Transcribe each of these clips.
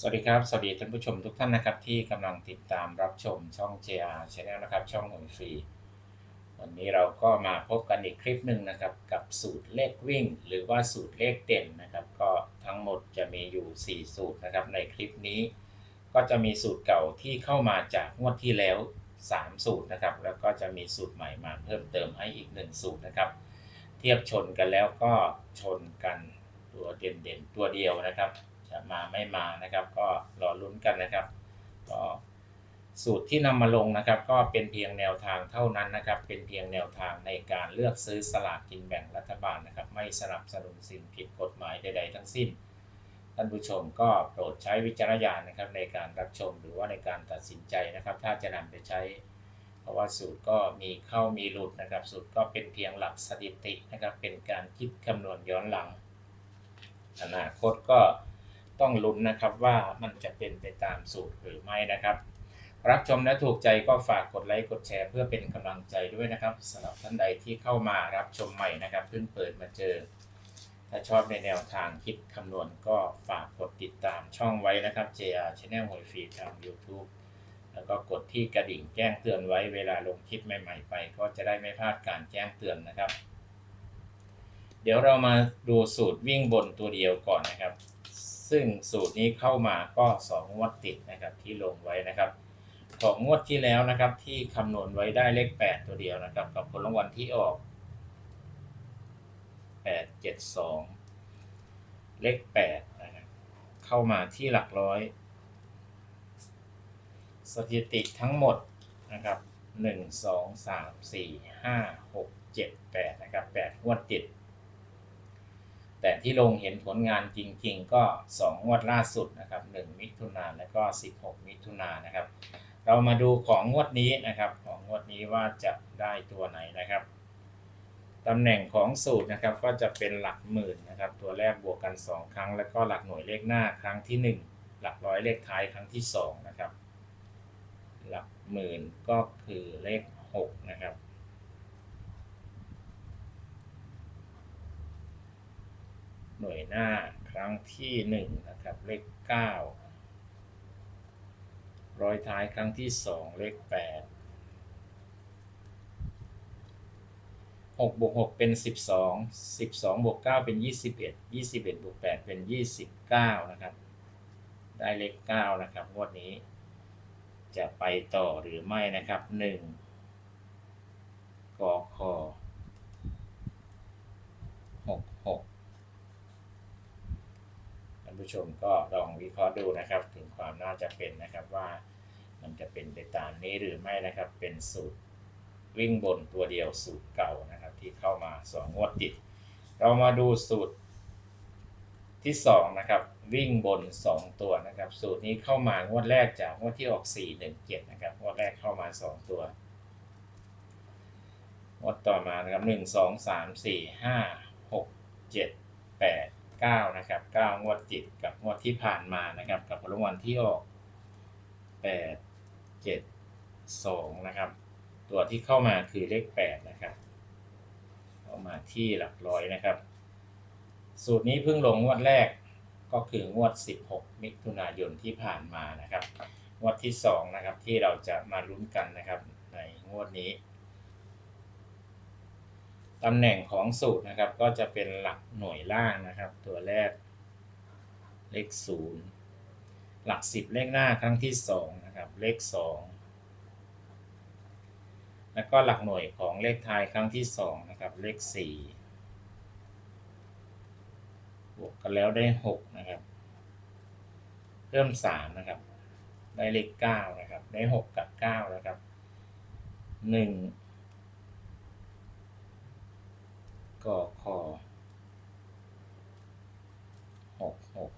สวัสดีครับ สวัสดีท่านผู้ชมทุกท่านนะครับ ที่กำลังติดตามรับชมช่อง JR Channel นะครับ ช่องหวยฟรี วันนี้เราก็มาพบกันอีกคลิปหนึ่งนะครับ กับสูตรเลขวิ่ง หรือว่าสูตรเลขเด่นนะครับ ก็ทั้งหมดจะมีอยู่ 4 สูตรนะครับ ในคลิปนี้ ก็จะมีสูตรเก่าที่เข้ามาจากงวดที่แล้ว 3 สูตรนะครับ แล้วก็จะมีสูตรใหม่มาเพิ่มเติมให้อีก 1 สูตรนะครับ เทียบชนกันแล้วก็ชนกันตัวเด่นๆตัวเดียวนะครับ จะมาไม่มานะครับ ก็รอลุ้นกันนะครับก็สูตรที่นำมาลงนะครับ ก็เป็นเพียงแนวทางเท่านั้นนะครับ เป็นเพียงแนวทางในการเลือกซื้อสลากกินแบ่งรัฐบาลนะครับ ไม่สนับสนุนสิ่งผิดกฎหมายใดๆทั้งสิ้นท่านผู้ชมก็โปรดใช้วิจารณญาณนะครับ ในการรับชมหรือว่าในการตัดสินใจนะครับ ถ้าจะนำไปใช้ เพราะว่าสูตรก็มีเข้ามีหลุดนะครับ สูตรก็เป็นเพียงหลักสถิตินะครับ เป็นการคิดคำนวณย้อนหลัง อนาคตก็ ต้องลุ้นนะครับว่ามันจะเป็นไปตามสูตรหรือไม่นะครับ รับชมและถูกใจก็ฝากกดไลค์กดแชร์เพื่อเป็นกำลังใจด้วยนะครับสำหรับท่านใดที่เข้ามารับชมใหม่นะครับเพิ่งเปิดมาเจอ ถ้าชอบในแนวทางคิดคำนวณก็ฝากกดติดตามช่องไว้นะครับ JR Channel หวยฟรีทาง YouTube แล้วก็กดที่กระดิ่งแจ้งเตือนไว้เวลาลงคลิปใหม่ๆไป ก็จะได้ไม่พลาดการแจ้งเตือนนะครับ เดี๋ยวเรามาดูสูตรวิ่งบนตัวเดียวก่อนนะครับ ซึ่งสูตรนี้เข้ามาก็2งวดติดนะครับที่ลงไว้นะครับของงวดที่แล้วนะครับ ที่คำนวณไว้ได้เลข 8 ตัวเดียวนะครับ กับผลรางวัลที่ออก 8 7 2 เลข8นะครับเข้ามาที่หลักร้อย สถิติทั้งหมดนะครับ1 2 3 4 5 6 7 8นะครับ8งวดติด แต่ที่ลงเห็นผลงานจริงๆ ก็ 2 งวดล่าสุดนะครับ 1 มิถุนาและก็ 16 มิถุนานนะครับ เรามาดูของงวดนี้นะครับ ของงวดนี้ว่าจะได้ตัวไหนนะครับตำแหน่งของสูตรนะครับก็จะเป็นหลักหมื่นนะครับ ตัวแรกบวกกัน 2 ครั้ง แล้วก็หลักหน่วยเลขหน้าครั้งที่ 1 หลักร้อยเลขท้ายครั้งที่ 2 นะครับ หลักหมื่นก็คือเลข 6 นะครับ หน่วยหน้าครั้งที่หนึ่งนะครับเลขเก้าร้อยท้ายครั้งที่สองเลขแปดหกบวกหกเป็นสิบสองสิบสองบวกเก้าเป็นยี่สิบเอ็ดยี่สิบเอ็ดบวกแปดเป็นยี่สิบเก้านะครับ ได้เลขเก้านะครับงวดนี้ จะไปต่อหรือไม่นะครับหนึ่งกอคอ ผู้ชมก็ลองวิเคราะห์ดูนะครับ ถึงความน่าจะเป็นนะครับว่ามันจะเป็นไปตามนี้หรือไม่นะครับ เป็นสูตรวิ่งบนตัวเดียวสูตรเก่านะครับ ที่เข้ามาสองงวดติด เรามาดูสูตรที่2นะครับวิ่งบน 2 ตัวนะครับ สูตรนี้เข้ามางวดแรกจากงวดที่ออก 4 1 7นะครับงวดแรกเข้ามา 2 ตัวงวดต่อมานะครับ 1 2 3 4 5 6 7 8 9นะครับ9งวดติดกับงวดที่ผ่านมานะครับ กับรางวัลที่ออก 8 7 2นะครับ ตัวที่เข้ามาคือเลข 8 นะครับเข้ามาที่หลักร้อยนะครับ สูตรนี้เพิ่งลงงวดแรกก็คืองวด 16 มิถุนายนที่ผ่านมานะครับ งวดที่ 2 นะครับที่เราจะมาลุ้นกันนะครับ ในงวดนี้ ตำแหน่งของสูตรนะครับ ก็จะเป็นหลักหน่วยล่างนะครับ ตัวแรก เลขศูนย์หลักสิบเลขหน้าครั้งที่สองนะครับเลขสองแล้วก็หลักหน่วยของเลขท้ายครั้งที่สองนะครับ เลขสี่บวกกันแล้วได้หกนะครับ เพิ่มสามนะครับ ได้เลขเก้านะครับ ได้หกกับเก้านะครับหนึ่ง ก็ข้อหกหก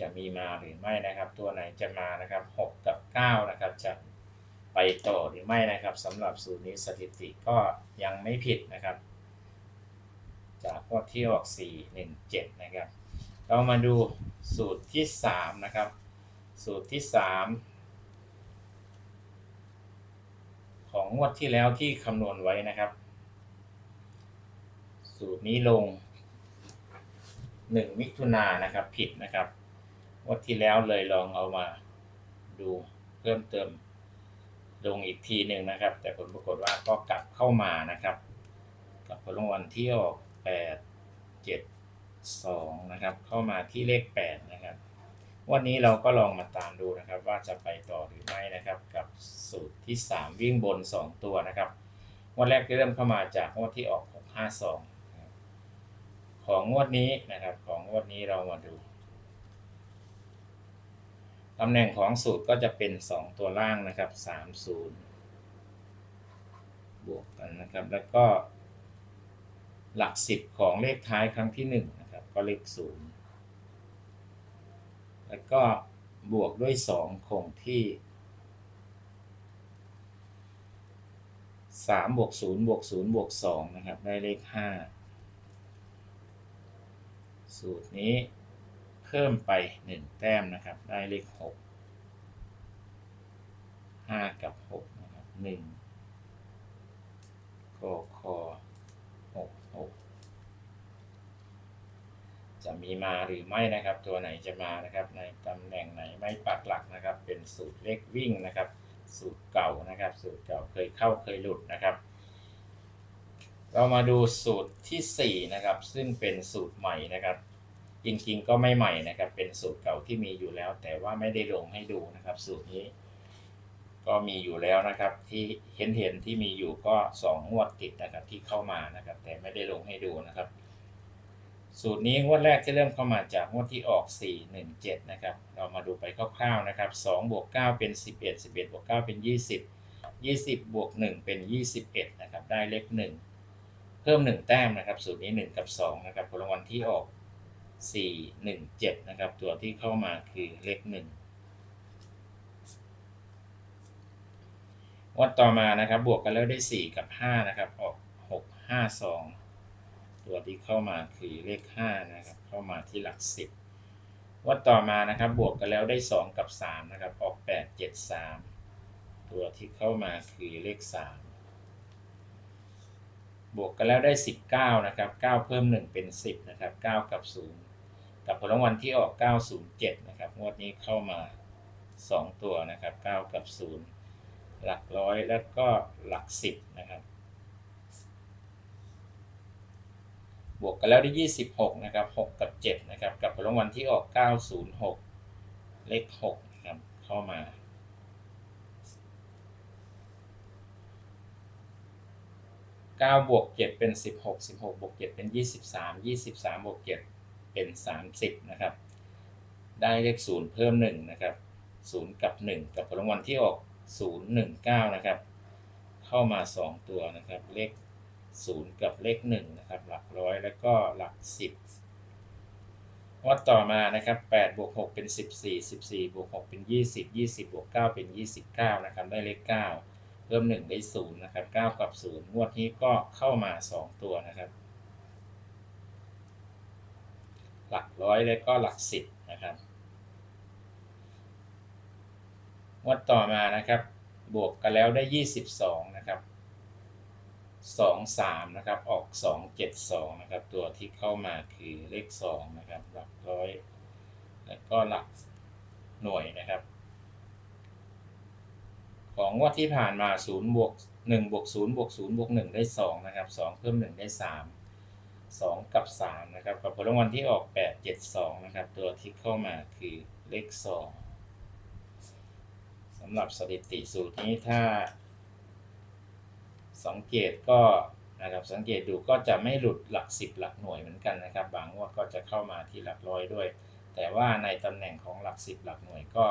จะมีมาหรือไม่นะครับ ตัวไหนจะมานะครับหกกับเก้านะครับจะไปต่อหรือไม่นะครับสำหรับสูตรนี้สถิติก็ยังไม่ผิดนะครับ จากพวกที่ออก4 1 7นะครับ เรามาดูสูตรที่ 3 นะครับ สูตรที่ 3 ของงวดที่แล้วที่คำนวณไว้นะครับ สูตรนี้ลงหนึ่งมิถุนานะครับ ผิดนะครับงวันที่แล้วเลยลองเอามาดูเพิ่มเติมลงอีกทีหนึ่งนะครับ แต่ผลปรากฏว่าก็กลับเข้ามานะครับกับผลรางวัลที่ออกแปดเจ็ดสองนะครับ เข้ามาที่เลขแปดนะครับ วันนี้เราก็ลองมาตามดูนะครับ ว่าจะไปต่อหรือไม่นะครับ กับสูตรที่ 3 วิ่งบน 2 ตัวนะครับงวันแรกที่เริ่มเข้ามาจากงวดที่ออก 652 ของงวดนี้นะครับของงวดนี้เรามาดูตำแหน่งของสูตรก็จะเป็น 2 ตัวล่างนะครับ 30 บวกกันนะครับ แล้วก็หลัก 10 ของเลขท้ายครั้งที่1นะครับก็เลข0 แล้วก็บวกด้วย 2 คงที่ 3 บวก 0 บวก 0 บวก 2 นะครับ ได้เลข 5 สูตรนี้เพิ่มไป 1 แต้มนะครับ ได้เลข 6 5 กับ 6 นะครับ 1กค6 6 จะ มีมาหรือไม่นะครับ ตัวไหนจะมานะครับ ในตำแหน่งไหนไม่ปักหลักนะครับ เป็นสูตรเลขวิ่งนะครับ สูตรเก่านะครับ สูตรเก่าเคยเข้าเคยหลุดนะครับ เรามาดูสูตรทีสี่4นะครับซึ่งเป็นสูตรใหม่นะครับ จริงๆก็ไม่ใหม่นะครับ เป็นสูตรเก่าที่มีอยู่แล้ว แต่ว่าไม่ได้ลงให้ดูนะครับ สูตรนี้ก็มีอยู่แล้วนะครับ ที่เห็นเห็นๆที่มีอยู่ก็สองงวดติดนะครับที่เข้ามานะครับ แต่ไม่ได้ลงให้ดูนะครับ สูตรนี้งวดแรกที่เริ่มเข้ามาจากงวดที่ออก 4 1 7 นะครับ เรามาดูไปคร่าวๆนะครับ2บวก9เป็น 11 11บวก9เป็น 20 20บวก1เป็น 21 นะครับ ได้เลข 1 เพิ่ม 1 แต้มนะครับ สูตรนี้ 1 กับ 2 นะครับผลรางวัลที่ออก 4 1 7 นะครับ ตัวที่เข้ามาคือเลข1วัดต่อมานะครับ บวกกันแล้วได้ 4 กับ 5 นะครับ ออก 6 5 2 ตัวที่เข้ามาคือเลข5นะครับเข้ามาที่หลัก 10วัดต่อมานะครับบวกกันแล้วได้ 2 กับ3นะครับออก 8 7 3 ตัวที่เข้ามาคือเลข 3 บวกกันแล้วได้ 19นะครับ9เพิ่ม 1 เป็น 10นะครับ9กับ 0 กับผลรางวัลที่ออก 907นะครับงวดนี้เข้ามา 2 ตัวนะครับ9กับ 0 หลักร้อยแล้วก็หลัก 10นะครับ บวกกันแล้วได้ 26 นะครับ 6 กับ 7 นะครับ กับผลรางวัลที่ออก 906 เลข6นะครับ เข้ามา 9 บวก 7 เป็น 16 16 บวก 7 เป็น 23 23 บวก 7 เป็น 30 นะครับ ได้เลข 0 เพิ่ม 1 นะครับ 0 กับ 1 กับผลรางวัลที่ออก 019 นะครับ เข้ามา 2 ตัวนะครับ เลข 0 กับเลข1นะครับ หลักร้อยแล้วก็หลัก 10วัดต่อมานะครับ8บวก6เป็น 14 14บวก6เป็น 20 20บวก9เป็น 29นะครับได้เลข 9 เพิ่ม 1 ได้0นะครับ9กับ 0 งวดนี้ก็เข้ามา 2 ตัวนะครับ หลักร้อยแล้วก็หลัก 10 นะครับงวดต่อมานะครับ บวกกันแล้วได้ 22 นะครับ 2 3นะครับออก 2 7 2นะครับตัวที่เข้ามาคือเลข2นะครับหลักร้อย แล้วก็หลักหน่วยนะครับ ของงวดที่ผ่านมา0บวก1บวก0บวก0บวก1ได้2นะครับ2 เพิ่ม 1 ได้ 3 2 กับ3นะครับกับผลรางวัลที่ออก 8 7 2นะครับตัวที่เข้ามาคือเลข2สำหรับสถิติสูตรนี้ถ้า สังเกตก็นะครับสังเกตดูก็จะไม่หลุดหลัก 10 หลักหน่วยเหมือนกันนะครับ บางงวดก็จะเข้ามาที่หลักร้อยด้วย แต่ว่าในตำแหน่งของหลัก 10 หลักหน่วยก็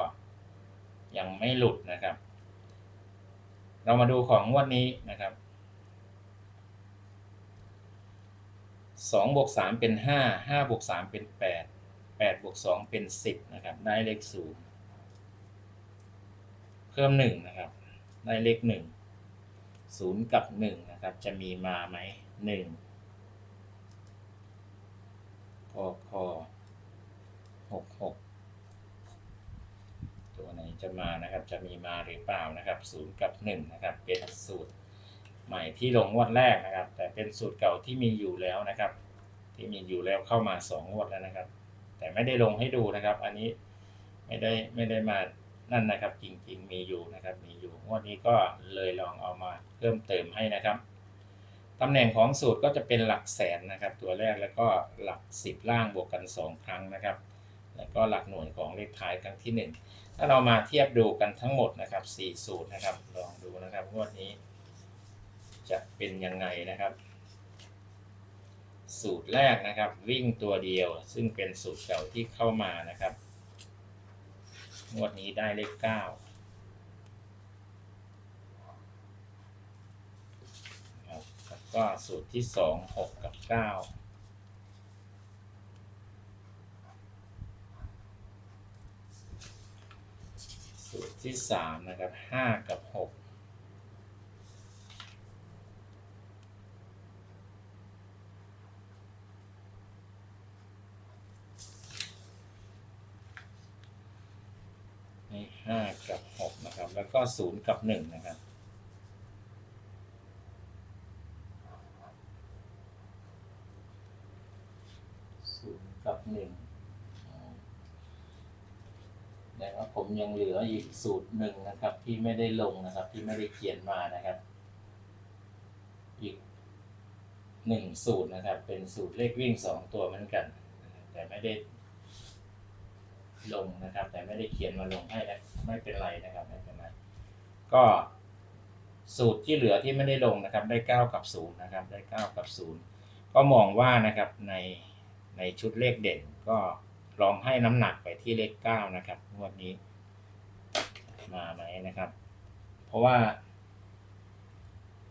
ยังไม่หลุดนะครับ เรามาดูของงวดนี้นะครับ2บวก3เป็น 5 5บวก3เป็น 8 8บวก2เป็น 10นะครับได้เลข0เพิ่ม1นะครับได้เลข1 0กับ1นะครับ จะมีมาไหม1กค66ตัวไหนจะมานะครับ จะมีมาหรือเปล่านะครับ0กับ1นะครับ เป็นสูตรใหม่ที่ลงงวดแรกนะครับ แต่เป็นสูตรเก่าที่มีอยู่แล้วนะครับทที่มีอยู่แล้วเข้ามาสองงวดแล้วนะครับ แต่ไม่ได้ลงให้ดูนะครับ อันนี้ไม่ได้ไม่ได้มา นั่นนะครับจริงๆมีอยู่นะครับมีอยู่งวดนี้ก็เลยลองเอามาเพิ่มเติมให้นะครับตำแหน่งของสูตรก็จะเป็นหลักแสนนะครับ ตัวแรกแล้วก็หลักสิบล่างบวกกัน 2 ครั้งนะครับ แล้วก็หลักหน่วยของเลขท้ายครั้งที่ 1 ถ้าเรามาเทียบดูกันทั้งหมดนะครับ4สูตรนะครับลองดูนะครับงวดนี้ จะเป็นยังไงนะครับ สูตรแรกนะครับ วิ่งตัวเดียวซึ่งเป็นสูตรเก่าที่เข้ามานะครับ งวดนี้ได้เลขเก้าแล้วก็สูตรที่สองหกกับเก้าสูตรที่สามนะครับห้ากับหก นี่ห้ากับหกนะครับ แล้วก็ศูนย์กับหนึ่งนะครับ ศูนย์กับหนึ่งอ๋อแต่ว่าผมยังเหลืออีกสูตรหนึ่งนะครับ ที่ไม่ได้ลงนะครับ ที่ไม่ได้เขียนมานะครับ อีกหนึ่งสูตรนะครับ เป็นสูตรเลขวิ่งสองตัวเหมือนกัน แต่ไม่ได้ลงนะครับ แต่ไม่ได้เขียนมาลงให้นะไม่เป็นไรนะครับ ก็สูตรที่เหลือที่ไม่ได้ลงนะครับ ได้เก้ากับศูนย์นะครับ ได้เก้ากับศูนย์ก็มองว่านะครับในในชุดเลขเด่นก็ลองให้น้ำหนักไปที่เลขเก้านะครับงวดนี้มาไหมนะครับ เพราะว่า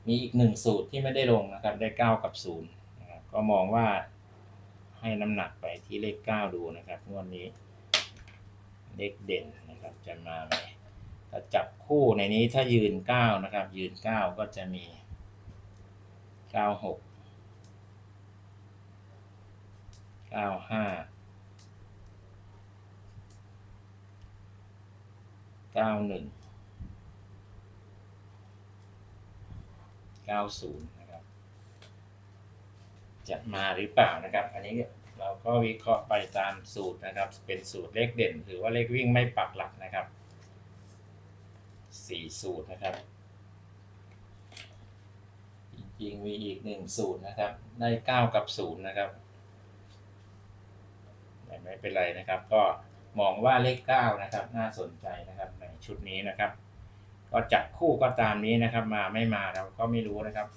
มีอีกหนึ่งสูตรที่ไม่ได้ลงนะครับ ได้เก้ากับศูนย์นะครับก็มองว่าให้น้ำหนักไปที่เลขเก้าดูนะครับงวดนี้เลขเด่นนะครับจะมาไหม ถ้าจับคู่ในนี้ถ้ายืนเก้านะครับ ยืนเก้าก็จะมีเก้าหกเก้าห้าเก้าหนึ่งเก้าศูนย์นะครับ จะมาหรือเปล่านะครับ อันนี้เราก็วิเคราะห์ไปตามสูตรนะครับ เป็นสูตรเลขเด่น หรือว่าเลขวิ่งไม่ปักหลักนะครับ สี่สูตรนะครับ จริงๆมีอีกหนึ่งสูตรนะครับ ได้เก้ากับศูนย์นะครับ ไม่เป็นไรนะครับ ก็มองว่าเลขเก้านะครับ น่าสนใจนะครับในชุดนี้นะครับ ก็จับคู่ก็ตามนี้นะครับ มาไม่มาเราก็ไม่รู้นะครับ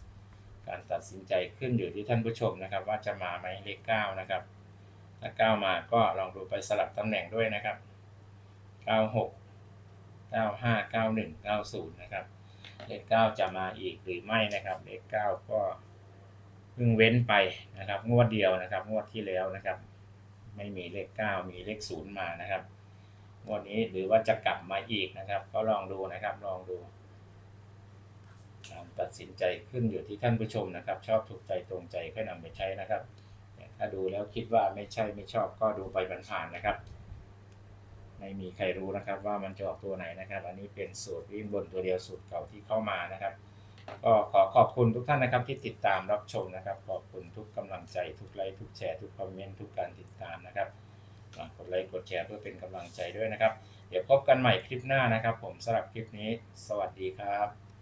การตัดสินใจขึ้นอยู่ที่ท่านผู้ชมนะครับ ว่าจะมาไหมเลขเก้านะครับถ้าเก้ามาก็ลองดูไปสลับตำแหน่งด้วยนะครับเก้าหก เก้าห้าเก้าหนึ่งเก้าศูนย์นะครับ เลขเก้าจะมาอีกหรือไม่นะครับ เลขเก้าก็เพิ่งเว้นไปนะครับ งวดเดียวนะครับ งวดที่แล้วนะครับ ไม่มีเลขเก้ามีเลขศูนย์มานะครับงวดนี้หรือว่าจะกลับมาอีกนะครับ ก็ลองดูนะครับลองดูการตัดสินใจขึ้นอยู่ที่ท่านผู้ชมนะครับ ชอบถูกใจตรงใจก็นำไปใช้นะครับแต่ถ้าดูแล้วคิดว่าไม่ใช่ไม่ชอบก็ดูไปผ่านๆนะครับ ไม่มีใครรู้นะครับ ว่ามันจะออกตัวไหนนะครับ อันนี้เป็นสูตรวิ่งบนตัวเดียวสูตรเก่าที่เข้ามานะครับ ก็ขอขอบคุณทุกท่านนะครับที่ติดตามรับชมนะครับ ขอบคุณทุกกำลังใจทุกไลค์ทุกแชร์ทุกคอมเมนต์ทุกการติดตามนะครับกดไลค์กดแชร์เพื่อเป็นกำลังใจด้วยนะครับ เดี๋ยวพบกันใหม่คลิปหน้านะครับ ผมสำหรับคลิปนี้ สวัสดีครับ